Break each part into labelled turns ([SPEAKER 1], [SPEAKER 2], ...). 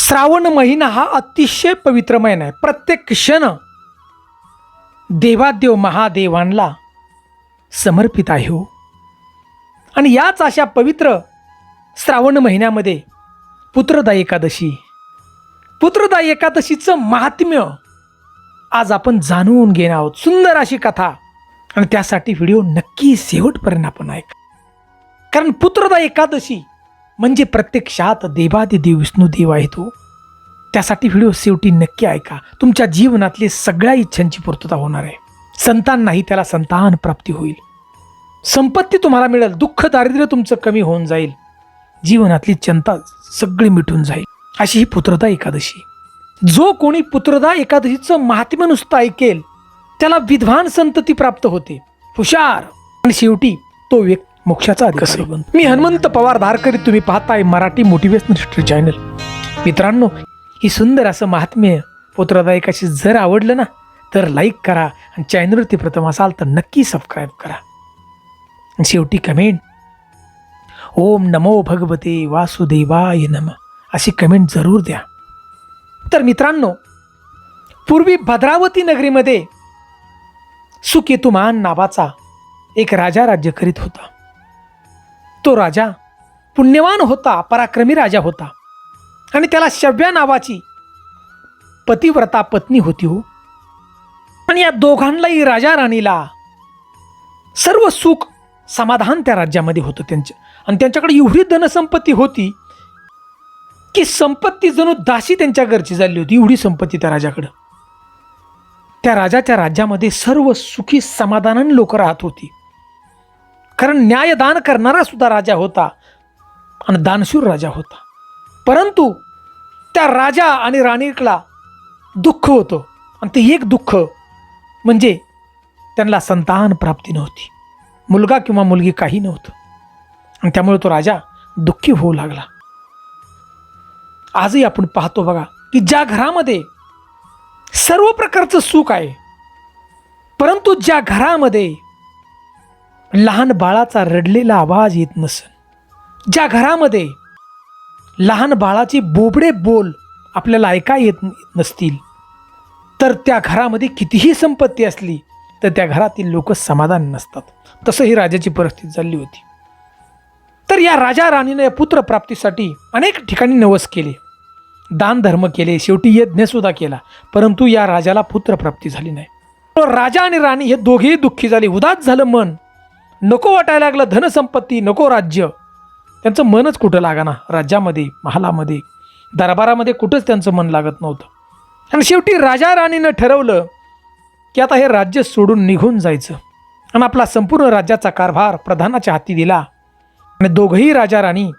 [SPEAKER 1] श्रावण महिना हा अतिशय पवित्र महिना आहे प्रत्येक क्षण देवादेव महादेवांना समर्पित आहे हो. आणि याच अशा पवित्र श्रावण महिन्यामध्ये पुत्रदा एकादशी. पुत्रदा एकादशीचं महात्म्य आज आपण जाणून घेणार आहोत. सुंदर अशी कथा. आणि त्यासाठी व्हिडिओ नक्की शेवटपर्यंत आपण ऐका. कारण पुत्रदा एकादशी म्हणजे प्रत्यक्षात देवादिदेव विष्णुदेव आहे तो. त्यासाठी व्हिडिओ शेवटी नक्की ऐका. तुमच्या जीवनातली सगळ्या इच्छांची पूर्तता होणार आहे. संतान नाही त्याला संतान प्राप्ती होईल. संपत्ती तुम्हाला मिळेल. दुःख दारिद्र्य तुमचं कमी होऊन जाईल. जीवनातली चिंता सगळी मिटून जाईल. अशी ही पुत्रदा एकादशी. जो कोणी पुत्रदा एकादशीचं महात्म्य नुसतं ऐकेल त्याला विद्वान संतती प्राप्त होते. हुशार. आणि शेवटी तो व्यक्ती मोक्षाचा अधिकारी मी हनुमंत पवार धारकरी तुम्ही पाहताय मराठी मोटिवेशनल हिस्ट्री चॅनल मित्रांनो ही सुंदर असं महात्म्य पुत्रदा एकाशी जर आवडलं ना तर लाईक करा आणि चॅनलवरती प्रथम असाल तर नक्की सबस्क्राईब करा. आणि शेवटी कमेंट ओम नमो भगवते वासुदेवाय नम. अशी कमेंट जरूर द्या. तर मित्रांनो पूर्वी भद्रावती नगरीमध्ये सुकेतुमान नावाचा एक राजा राज्य करीत होता. तो राजा पुण्यवान होता पराक्रमी राजा होता. आणि त्याला शव्या नावाची पतिव्रता पत्नी होती हो. आणि या दोघांनाही राजा राणीला सर्व सुख समाधान त्या राज्यामध्ये होतं त्यांचं. आणि त्यांच्याकडे एवढी धनसंपत्ती होती की संपत्ती जणू दासी त्यांच्या घरची झाली होती एवढी संपत्ती त्या राजाकडं. त्या राजाच्या राज्यामध्ये सर्व सुखी समाधानाने लोक राहत होती. कारण न्यायदान करणारा सुद्धा राजा होता आणि दानशूर राजा होता. परंतु त्या राजा आणि राणीला दुःख होतं आणि ते एक दुःख म्हणजे त्यांना संतान प्राप्ती नव्हती. मुलगा किंवा मुलगी काही नव्हतं. आणि त्यामुळे तो राजा दुःखी होऊ लागला. आजही आपण पाहतो बघा की ज्या घरामध्ये सर्व प्रकारचं सुख आहे परंतु ज्या घरामध्ये लहान बाळाचा रडलेला आवाज येत नसेल ज्या घरामध्ये लहान बाळाचे बोबडे बोल आपल्याला ऐका येत नसतील तर त्या घरामध्ये कितीही संपत्ती असली तर त्या घरातील लोक समाधान नसतात. तसं ही राजाची परिस्थिती झाली होती. तर या राजा राणीने या पुत्रप्राप्तीसाठी अनेक ठिकाणी नवस केले. दान धर्म केले शेवटी यज्ञसुद्धा केला परंतु या राजाला पुत्रप्राप्ती झाली नाही. राजा आणि राणी हे दोघेही दुःखी झाले उदास झालं मन. नको वाटायला लागलं धनसंपत्ती नको राज्य. त्यांचं मनच कुठं लागाना? राज्यामध्ये महालामध्ये दरबारामध्ये कुठंच त्यांचं मन लागत नव्हतं. आणि शेवटी राजा राणीनं ठरवलं की आता हे राज्य सोडून निघून जायचं. आणि आपला संपूर्ण राज्याचा कारभार प्रधानाच्या हाती दिला. आणि दोघंही राजा राणी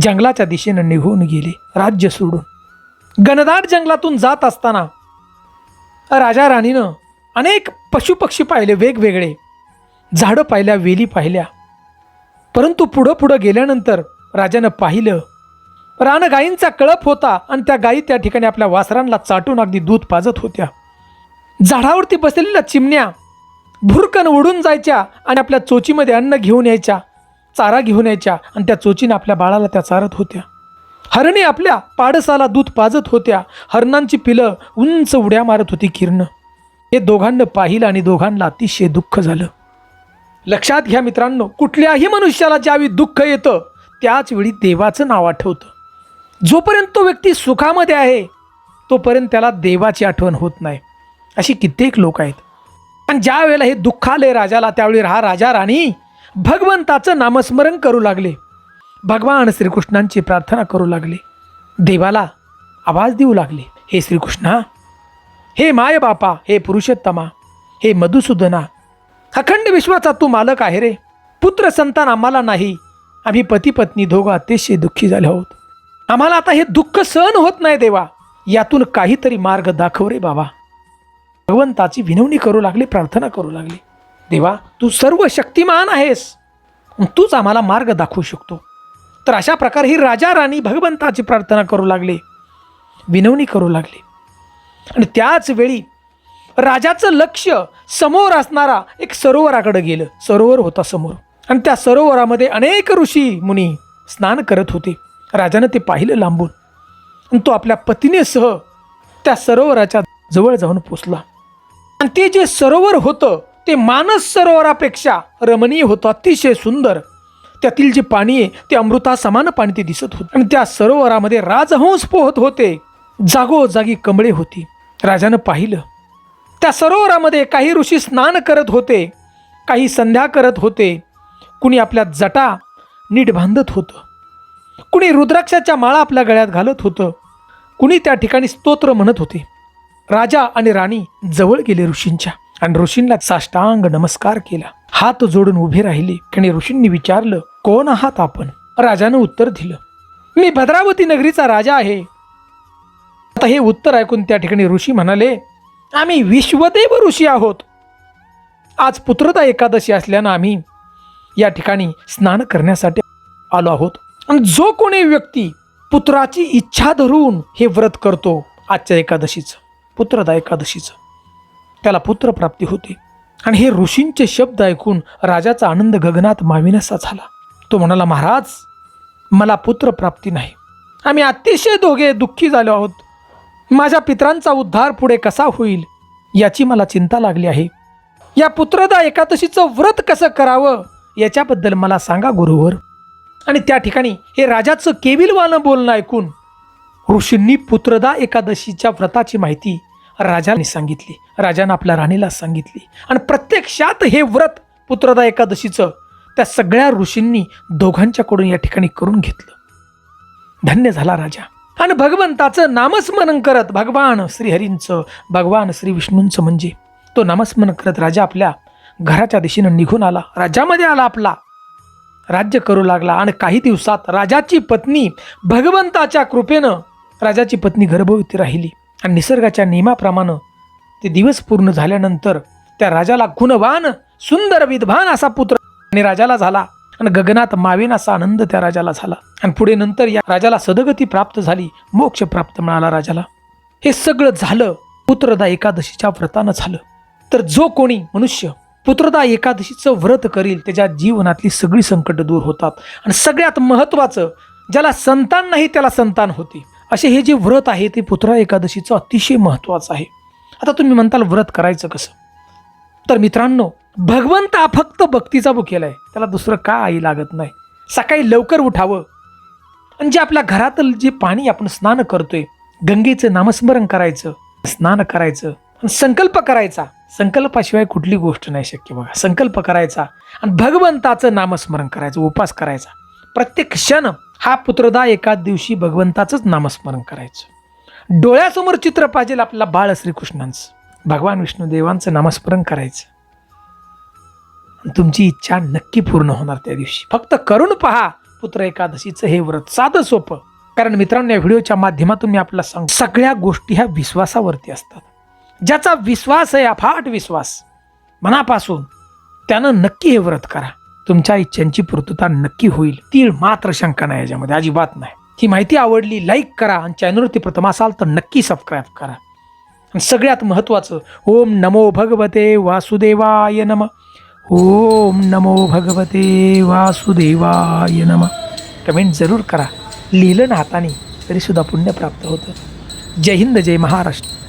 [SPEAKER 1] जंगलाच्या दिशेनं निघून गेले राज्य सोडून. घनदाट जंगलातून जात असताना राजा राणीनं अनेक पशुपक्षी पाहिले वेगवेगळे. झाडं पाहिल्या वेली पाहिल्या. परंतु पुढं पुढं गेल्यानंतर राजानं पाहिलं रानगायींचा कळप होता आणि त्या गायी त्या ठिकाणी आपल्या वासरांना चाटून अगदी दूध पाजत होत्या. झाडावरती बसलेल्या चिमण्या भुरकन उडून जायच्या आणि आपल्या चोचीमध्ये अन्न घेऊन यायच्या चारा घेऊन यायच्या आणि त्या चोचीनं आपल्या बाळाला त्या चारत होत्या. हरणी आपल्या पाडसाला दूध पाजत होत्या. हरणांची पिलं उंच उड्या मारत होती किरण. हे दोघांना पाहिलं आणि दोघांना अतिशय दुःख झालं. लक्षात घ्या मित्रांनो कुठल्याही मनुष्याला ज्यावेळी दुःख येतं त्याच वेळी देवाचं नाव आठवतं. जोपर्यंत तो व्यक्ती सुखामध्ये आहे तोपर्यंत त्याला देवाची आठवण होत नाही. अशी कित्येक लोक आहेत. आणि ज्या वेळेला हे दुःख आले राजाला त्यावेळी हा राजा राणी भगवंताचं नामस्मरण करू लागले. भगवान श्रीकृष्णांची प्रार्थना करू लागले. देवाला आवाज देऊ लागले. हे श्रीकृष्णा हे माय बापा हे पुरुषोत्तमा हे मधुसूदना अखंड विश्वाचा तू मालक आहे रे. पुत्र संतान आम्हाला नाही. आम्ही पती पत्नी दोघं अतिशय दुःखी झाले आहोत. आम्हाला आता हे दुःख सहन होत नाही देवा. यातून काहीतरी मार्ग दाखव रे बाबा. भगवंताची विनवणी करू लागली प्रार्थना करू लागली. देवा तू सर्व शक्तिमान आहेस. तूच आम्हाला मार्ग दाखवू शकतो. तर अशा प्रकारे ही राजा राणी भगवंताची प्रार्थना करू लागले. विनवणी करू लागले. आणि त्याच वेळी राजाचं लक्ष समोर असणारा एक सरोवराकडे गेलं. सरोवर होता समोर. आणि त्या सरोवरामध्ये अनेक ऋषी मुनी स्नान करत होते. राजानं ते पाहिलं लांबून. आणि तो आपल्या पत्नीसह त्या सरोवराच्या जवळ जाऊन पोचला. आणि ते जे सरोवर होतं ते मानस सरोवरापेक्षा रमणीय होतं अतिशय सुंदर. त्यातील जे पाणी आहे ते अमृता समान पाणी ते दिसत होते. आणि त्या सरोवरामध्ये राजहंस पोहत होते. जागोजागी कमळे होती. राजानं पाहिलं. त्या सरोवरामध्ये काही ऋषी स्नान करत होते काही संध्या करत होते. कुणी आपल्या जटा नीट बांधत होतं. कुणी रुद्राक्षाच्या माळा आपल्या गळ्यात घालत होतं. कुणी त्या ठिकाणी स्तोत्र म्हणत होते. राजा आणि राणी जवळ गेले ऋषींच्या आणि ऋषींना साष्टांग नमस्कार केला. हात जोडून उभे राहिले. आणि ऋषींनी विचारलं कोण आहात आपण? राजानं उत्तर दिलं मी भद्रावती नगरीचा राजा आहे. आता हे उत्तर ऐकून त्या ठिकाणी ऋषी म्हणाले आम्ही विश्वदेव ऋषी आहोत. आज पुत्रदा एकादशी असल्यानं आम्ही या ठिकाणी स्नान करण्यासाठी आलो आहोत. आणि जो कोणी व्यक्ती पुत्राची इच्छा धरून हे व्रत करतो आजच्या एकादशीचं पुत्रदा एकादशीचं त्याला पुत्रप्राप्ती होते. आणि हे ऋषींचे शब्द ऐकून राजाचा आनंद गगनात माविनासा झाला. तो म्हणाला महाराज मला पुत्रप्राप्ती नाही. आम्ही अतिशय दोघे दुःखी झालो आहोत. माझ्या पित्रांचा उद्धार पुढे कसा होईल याची मला चिंता लागली आहे. या पुत्रदा एकादशीचं व्रत कसं करावं याच्याबद्दल मला सांगा गुरुवर. आणि त्या ठिकाणी हे राजाचं केविलवानं बोलणं ऐकून ऋषींनी पुत्रदा एकादशीच्या व्रताची माहिती राजाने सांगितली. राजानं आपल्या राणीला सांगितली. आणि प्रत्यक्षात हे व्रत पुत्रदा एकादशीचं त्या सगळ्या ऋषींनी दोघांच्याकडून या ठिकाणी करून घेतलं. धन्य झाला राजा. आणि भगवंताचं नामस्मरण करत भगवान श्रीहरींचं भगवान श्री विष्णूंचं म्हणजे. तो नामस्मरण करत राजा आपल्या घराच्या दिशेनं निघून आला. राज्यामध्ये आला आपला. राज्य करू लागला आणि काही दिवसात राजाची पत्नी भगवंताच्या कृपेनं राजाची पत्नी गर्भवती राहिली. आणि निसर्गाच्या नियमाप्रमाणे ते दिवस पूर्ण झाल्यानंतर त्या राजाला गुणवान सुंदर विद्वान असा पुत्र आणि राजाला झाला. आणि गगनात मावेन असा आनंद त्या राजाला झाला. आणि पुढे नंतर या राजाला सदगती प्राप्त झाली मोक्ष प्राप्त मिळाला राजाला. हे सगळं झालं पुत्रदा एकादशीच्या व्रतानं झालं. तर जो कोणी मनुष्य पुत्रदा एकादशीचं व्रत करील त्याच्या जीवनातली सगळी संकट दूर होतात. आणि सगळ्यात महत्त्वाचं ज्याला संतान नाही त्याला संतान होते. असे हे जे व्रत आहे ते पुत्रा एकादशीचं अतिशय महत्त्वाचं आहे. आता तुम्ही म्हणताल व्रत करायचं कसं? तर मित्रांनो भगवंत हा फक्त भक्तीचा बुकेला आहे. त्याला दुसरं का आई लागत नाही? सकाळी लवकर उठावं. आणि जे आपल्या घरातलं जे पाणी आपण स्नान करतोय गंगेचं नामस्मरण करायचं स्नान करायचं आणि संकल्प करायचा. संकल्पाशिवाय कुठली गोष्ट नाही शक्य बघा. संकल्प करायचा आणि भगवंताचं नामस्मरण करायचं उपास करायचा. प्रत्येक क्षण हा पुत्रदा एका दिवशी भगवंताचंच नामस्मरण करायचं. डोळ्यासमोर चित्र पाहिजे आपल्याला बाळ श्रीकृष्णांचं. भगवान विष्णुदेवांचं नामस्मरण करायचं. तुमची इच्छा नक्की पूर्ण होणार त्या दिवशी. फक्त करून पहा पुत्र एकादशीचं हे व्रत साधं सोपं. कारण मित्रांनो या व्हिडिओच्या माध्यमातून मी आपल्याला सांग सगळ्या गोष्टी ह्या विश्वासावरती असतात. ज्याचा विश्वास आहे अफाट विश्वास मनापासून त्यानं नक्की हे व्रत करा. तुमच्या इच्छांची पूर्तता नक्की होईल. ती मात्र शंका नाही याच्यामध्ये अजिबात नाही. ही माहिती आवडली लाईक करा आणि चॅनलवरती प्रथम असाल तर नक्की सबस्क्राईब करा. आणि सगळ्यात महत्त्वाचं ओम नमो भगवते वासुदेवाय नम. ओम नमो भगवते वासुदेवाय नम. कमेंट जरूर करा. लिहिलं ना हाताने तरीसुद्धा पुण्य प्राप्त होतं. जय हिंद जय महाराष्ट्र.